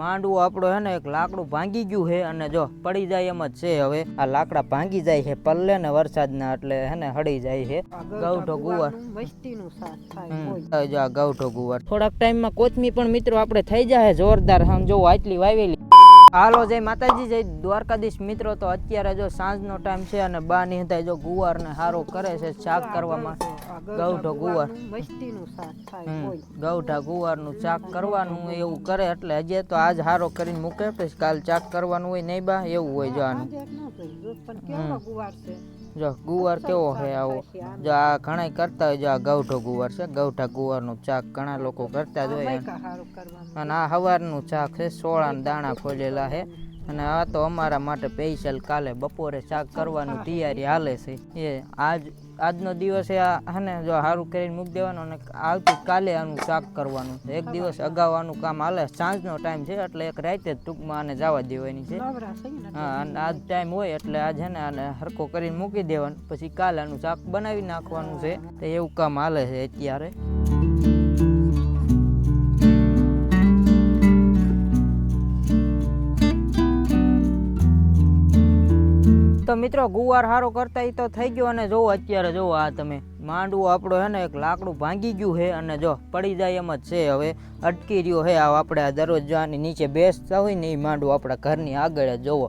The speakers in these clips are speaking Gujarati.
માંડવું આપણો હે ને એક લાકડું ભાંગી ગયું છે અને જો પડી જાય એમ જ છે હવે. આ લાકડા ભાંગી જાય છે પલ્લે ને વરસાદના એટલે હે ને હળી જાય છે. ગૌઠો ગુવાર. જો આ ગૌઠો ગુવાર. થોડાક ટાઈમમાં કોથમી પણ મિત્રો આપણે થઈ જાય જોરદાર. આમ જો આટલી વાવેલી. હાલો જય માતાજી જય દ્વારકાધીશ. મિત્રો તો અત્યારે જો સાંજનો ટાઈમ છે અને બા નિહતાય જો ગુવાર ને હારો કરે છે શાક કરવામાં. ગૌઠો ગુવાર. મસ્તીનું શાક થાય કોઈ ગૌઠા ગુવારનું ચાક કરવાનું એવું કરે એટલે હજે તો આજ હારો કરીને મૂકે પછી કાલ ચાક કરવાનું હોય નહીં બા એવું હોય જો આનું આજે ન જોઈ જો ગુવાર કેવો છે આવો? જો આ ઘણા કરતા હોય જો આ ગૌઠો ગુવાર છે ગૌઠા ગુવારનું ચાક ઘણા લોકો કરતા જ હોય અને આ સવારનું ચાક છે સોળા દાણા ખોલેલા છે. અને આ તો અમારા માટે સ્પેશિયલ કાલે બપોરે શાક કરવાનું તૈયારી હાલે છે. એ આજ આજનો દિવસે આ હને જો સારું કરીને મૂકી દેવાનું અને આવતી કાલે આનું શાક કરવાનું છે. એક દિવસ અગાઉ આનું કામ હાલે સાંજનો ટાઈમ છે એટલે એક રાતે જ ટૂંકમાં આને જવા દેવાની છે. હા અને આજ ટાઈમ હોય એટલે આજ છે ને આને હરકો કરીને મૂકી દેવાનું પછી કાલે આનું શાક બનાવી નાખવાનું છે. તો એવું કામ હાલે છે અત્યારે. તો મિત્રો ગુવાર હારો કરતા એ તો થઈ ગયો અને જોવો અત્યારે જોવો આ તમે માંડવું આપણો હે ને એક લાકડું ભાંગી ગયું છે અને જો પડી જાય એમ જ છે હવે. અટકી રહ્યો છે આ આપણે આ દરરોજ જો નીચે બેસતા હોય ને એ માંડવું આપણા ઘરની આગળ જ જોવો.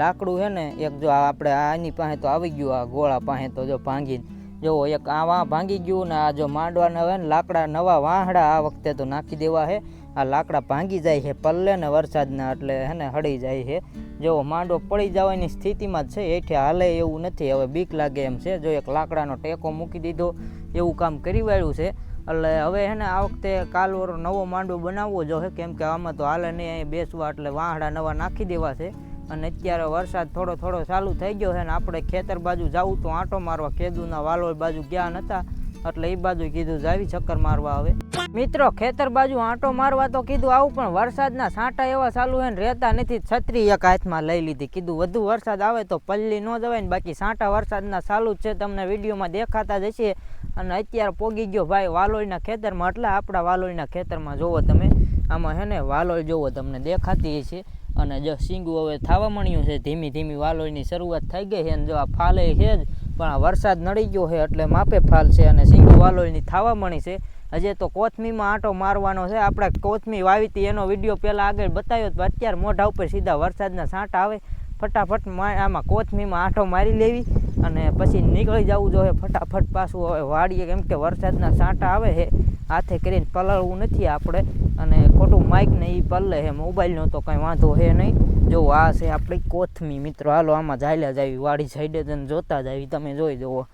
લાકડું છે ને એક જો આપણે આની પાસે તો આવી ગયું, આ ગોળા પાસે તો જો ભાંગીને. જોવો, એક આ વાં ભાંગી ગયું ને આ જો માંડવાના હવે ને લાકડા નવા વાહડા આ વખતે તો નાખી દેવા છે આ લાકડા ભાંગી જાય છે, પલ્લે ને વરસાદના એટલે હે ને હળી જાય છે. જો માંડો પડી જવાની સ્થિતિમાં જ છે એઠે હાલે એવું નથી. હવે બીક લાગે એમ છે. જો એક લાકડાનો ટેકો મૂકી દીધો, એવું કામ કરી વાળ્યું છે. એટલે હવે હે ને આ વખતે કાલવરો નવો માંડો બનાવવો જોઈએ કેમ કે આમાં તો હાલે નહીં, અહીં બેસવા એટલે વાહડા નવા નાખી દેવા છે. અને અત્યારે વરસાદ થોડો થોડો ચાલુ થઈ ગયો છે ને આપણે ખેતર બાજુ જવું તો આંટો મારવા કેદુના વાલોળ બાજુ ગયા નતા. એટલે એ બાજુ કીધું જાવી ચક્કર મારવા આવે મિત્રો, ખેતર બાજુ આંટો મારવા તો કીધું આવું, પણ વરસાદના છાંટા એવા ચાલુ હોય ને રહેતા નથી. છત્રી એક હાથમાં લઈ લીધી. કીધું વધુ વરસાદ આવે તો પલ્લી ન જવાય ને બાકી છાંટા વરસાદના ચાલુ જ છે. તમને વિડીયોમાં દેખાતા જ હશે. અને અત્યારે પોગી ગયો ભાઈ વાલોળના ખેતરમાં. એટલે આપણા વાલોળના ખેતરમાં જોવો તમે. આમાં હે ને વાલોળ જોવો તમને દેખાતી છે અને જો સિંગું હવે થવા મળ્યું છે. ધીમી ધીમી વાલોળની શરૂઆત થઈ ગઈ છે. અને જો આ ફાલે છે જ પણ આ વરસાદ નડી ગયો છે એટલે માપે ફાલ છે અને સિંગુ વાલોળની થવા મળી છે. હજે તો કોથમીમાં આંટો મારવાનો છે. આપણે કોથમી વાવી હતી એનો વીડિયો પહેલાં આગળ બતાવ્યો તો અત્યારે મોઢા ઉપર સીધા વરસાદના છાંટા આવે. ફટાફટ આમાં કોથમીમાં આંટો મારી લેવી અને પછી નીકળી જવું જોઈએ. ફટાફટ પાછું હવે વાડીએ કેમ કે વરસાદના છાંટા આવે છે. હાથે કરીને પલળવું નથી આપણે. અને ખોટું માઇક ને એ પલળે છે. મોબાઈલનો તો કંઈ વાંધો છે નહીં. જો આ છે આપણી કોથમી મિત્રો. હાલો, આમાં જાયલા જાવી વાડી સાઈડે જઈને જોતા જાવી તમે જોઈ જુઓ.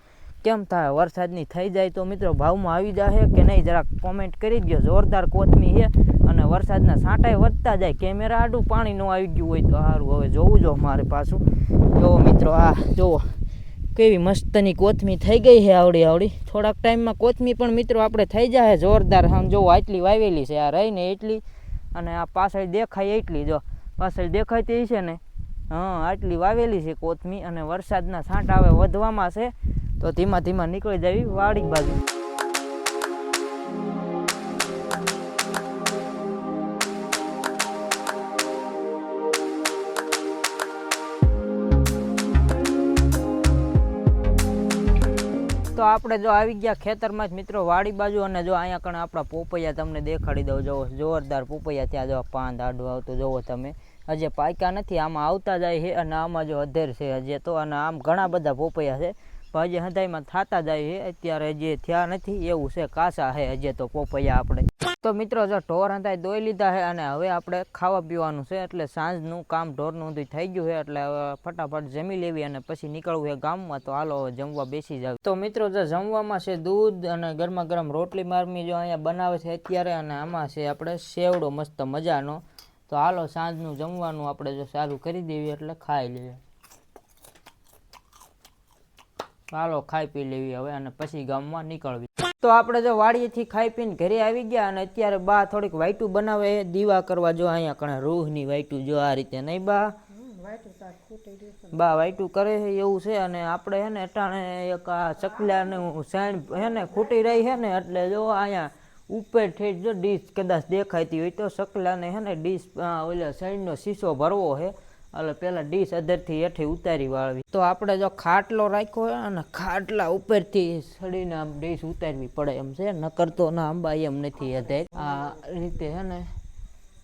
કેમ થાય? વરસાદની થઈ જાય તો મિત્રો ભાવમાં આવી જાય કે નહીં? જરાક કોમેન્ટ કરી દો જોરદાર કોથમી છે અને વરસાદના છાંટાએ વધતા જાય. કેમેરા આડું પાણી ન આવી ગયું હોય તો સારું. હવે જોવું જો મારે પાછું. જો મિત્રો, આ જુઓ કેવી મસ્તની કોથમી થઈ ગઈ છે આવડી આવડી. થોડાક ટાઈમમાં કોથમી પણ મિત્રો આપણે થઈ જાય જોરદાર આમ જોવો આટલી વાવેલી છે. આ રહીને એટલી અને આ પાછળ દેખાય એટલી જો. પાછળ દેખાતી છે ને? હા, આટલી વાવેલી છે કોથમી અને વરસાદના છાંટા હવે વધવામાં છે, તો ધીમા ધીમા નીકળી જવી વાડી બાજુ. તો આપણે જો આવી ગયા ખેતરમાં જ મિત્રો વાડી બાજુ અને જો અહીંયા કણે આપણા પોપૈયા તમને દેખાડી દઉં. જોવો જોરદાર પોપૈયા ત્યાં જો પાંદ આડું આવતું, જોવો તમે. હજી પાક્યા નથી, આમાં આવતા જાય છે અને આમાં જો અધેર છે હજી તો અને આમ ઘણા બધા પોપૈયા છે. પણ હજી હદાયમાં થતા જાય છે, અત્યારે હજે થયા નથી, એવું છે, કાસા છે હજી તો પોપૈયા આપણે. તો મિત્રો, જો ઢોર હંતાઈ દોઈ લીધા છે અને હવે આપણે ખાવા પીવાનું છે, એટલે સાંજનું કામ ઢોરનું બધું થઈ ગયું છે, એટલે ફટાફટ જમી લેવી અને પછી નીકળવું છે ગામમાં, તો હાલો જમવા બેસી જાવ. તો મિત્રો, જો જમવામાં છે દૂધ અને ગરમા ગરમ રોટલી મારમી જો અહીંયા બનાવે છે અત્યારે, અને આમાં છે આપણે સેવડો મસ્ત મજાનો તો હાલો, સાંજનું જમવાનું આપણે જો સારું કરી દેવી એટલે ખાઈ લઈએ હાલો, ખાઈ પી લેવી હવે અને પછી ગામમાં નીકળવી. તો આપણે જો વાડીએથી ખાઈ પીને ઘરે આવી ગયા અને અત્યારે બા થોડીક વાઈટું બનાવે દીવા કરવા જો અહીંયા કણે રૂહની વાઈટું જો આ રીતે નહીં બા? બા વાઈટું કરે છે, એવું છે અને આપણે હે ને અટાણે એક આ ચકલાને સાણ હે ને ખૂટી રહી છે ને એટલે જો અહીંયા ઉપરથી જો ડીશ કદાચ દેખાતી હોય તો સકલાને હે ને ડીશ ઓલા સાઈડનો શીશો ભરવો છે એટલે પેલા ડીશ અધરથી હેઠે ઉતારી વાળવી. તો આપણે જો ખાટલો રાખ્યો હોય અને ખાટલા ઉપરથી સડીને આમ ડીશ ઉતારવી પડે એમ છે. નકર તો ના આંબા એમ નથી અધેર આ રીતે હે ને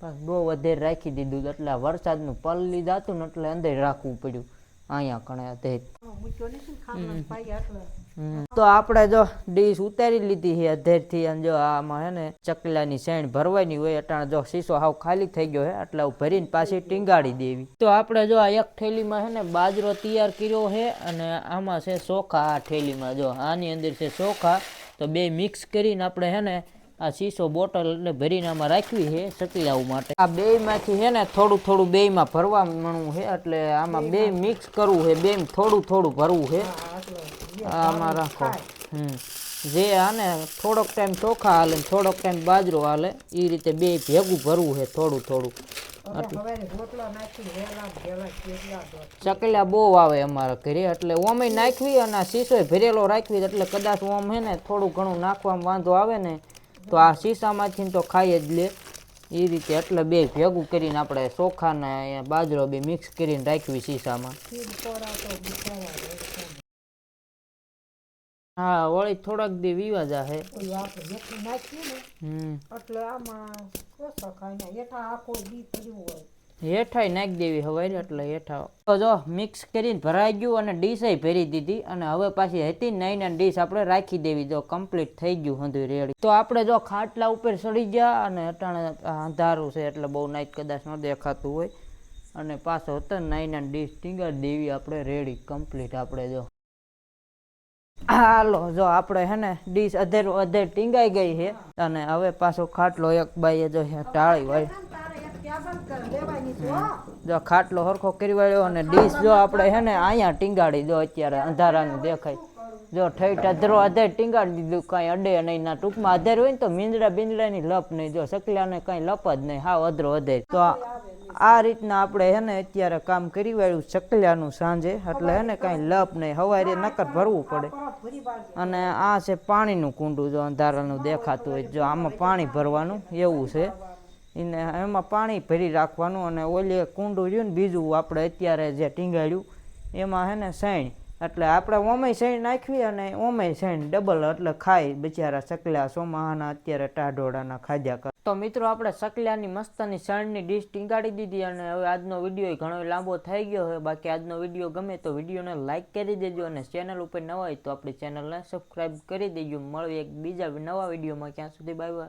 બસ બહુ વધેર રાખી દીધું એટલે વરસાદનું વરસાદનું પલ્લી હતું ને એટલે અંદર રાખવું પડ્યું. અહીંયા કણે અધેર તો આપણે જો ડીશ ઉતારી લીધી છે અધેરથી, અને જો આમાં હે ને ચકલાની શેણ ભરવાની હોય, અટાણે જો શીશો હાવ ખાલી થઈ ગયો છે એટલે ભરીને પાછી ટીંગાડી દેવી. તો આપણે જો આ એક થેલીમાં છે ને બાજરો તૈયાર કર્યો છે અને આમાં છે ચોખા આ થેલીમાં જો આની અંદર છે ચોખા તો બે મિક્સ કરીને આપણે છે ને આ શીશો બોટલ એટલે ભરીને આમાં રાખવી છે ચકલાઓ માટે. આ બેયમાંથી છે ને થોડું થોડું બેયમાં ભરવાનું છે એટલે આમાં બે મિક્સ કરવું છે બે થોડું થોડું ભરવું છે. આમાં રાખો. હમ. જે આને થોડોક ટાઈમ ચોખા હાલે થોડોક ટાઈમ બાજરો હાલે એ રીતે બે ભેગું ભરવું છે થોડું થોડું. ચકલા બહુ આવે અમારા ઘરે એટલે ઓમે નાખવી અને શીશો ભરેલો રાખવી એટલે કદાચ ઓમ હે ને થોડું ઘણું નાખવામાં વાંધો આવે ને તો આ શીશામાંથી તો ખાઈ જ લે. એ રીતે એટલે બે ભેગું કરીને આપણે ચોખા ને બાજરો બે મિક્સ કરીને રાખવી શીશામાં. હા વળી થોડાક દી વીવા જાહે એટલે આમાં હોય હેઠાઈ નાખી દેવી હવાઈ એટલે હેઠા. જો મિક્સ કરીને ભરાઈ ગયું અને ડીશય ભરી દીધી અને હવે પાછી હતી નાઈ ને ડીશ આપણે રાખી દેવી. જો કમ્પ્લીટ થઈ ગયું હંધું રેડી. તો આપણે જો ખાટલા ઉપર ચડી ગયા અને અટાણે અંધારું છે એટલે બહુ નાઈટ કદાચ ન દેખાતું હોય. અને પાછો હતો નાઈ ને ડીશ ટીંગાડી દેવી આપણે રેડી કમ્પ્લીટ આપણે જો. હાલો, જો આપણે હે ને ડીશ અધેર અધેર ટીંગાઈ ગઈ છે. અને હવે પાછો ખાટલો એક બાઈએ જો ટાળી વાળી જો ખાટલો હરખો કરી વાળ્યો અને ડીશ જો આપણે હે ને અહીંયા ટીંગાડી દો અત્યારે અંધારાનું દેખાય. જો ઠેઠ અધરો અધેર ટીંગાડી દીધું, કાંઈ અડે નહીં ના ટૂંકમાં અધેર હોય ને તો મીંદડા બિંદડાની લપ નહીં. જો સકલાને કાંઈ લપ જ નહીં, હાવ અધરો અધેર તો આ- રીતના આપણે હે ને અત્યારે કામ કરી વાળ્યું ચકલ્યાનું સાંજે. એટલે હે ને કાંઈ લપ નહીં, હવારે નકર ભરવું પડે. અને આ છે પાણીનું કુંડું, જો અંધારાનું દેખાતું હોય જો આમાં પાણી ભરવાનું એવું છે. એને એમાં પાણી ભરી રાખવાનું અને ઓલી કુંડું રહ્યું ને બીજું આપણે અત્યારે જે ટીંગાડ્યું, એમાં હે ને સૈણ એટલે આપણે ઓમેય સૈણ નાખવી અને ઓમેય સૈણ ડબલ એટલે ખાય બિચારા સકલા સોમાહાના અત્યારે ટાઢોળાના ખાધ્યા કર. તો મિત્રો આપણે સકલાની મસ્તની સણની ડીશ ટીંગાડી દીધી અને હવે આજનો વીડિયો ઘણો લાંબો થઈ ગયો હોય બાકી આજનો વીડિયો ગમે તો વિડીયોને લાઇક કરી દેજો અને ચેનલ ઉપર નવા હોય તો આપણી ચેનલને સબસ્ક્રાઈબ કરી દેજો. મળીએ એક બીજા નવા વિડીયોમાં ક્યાં સુધી bye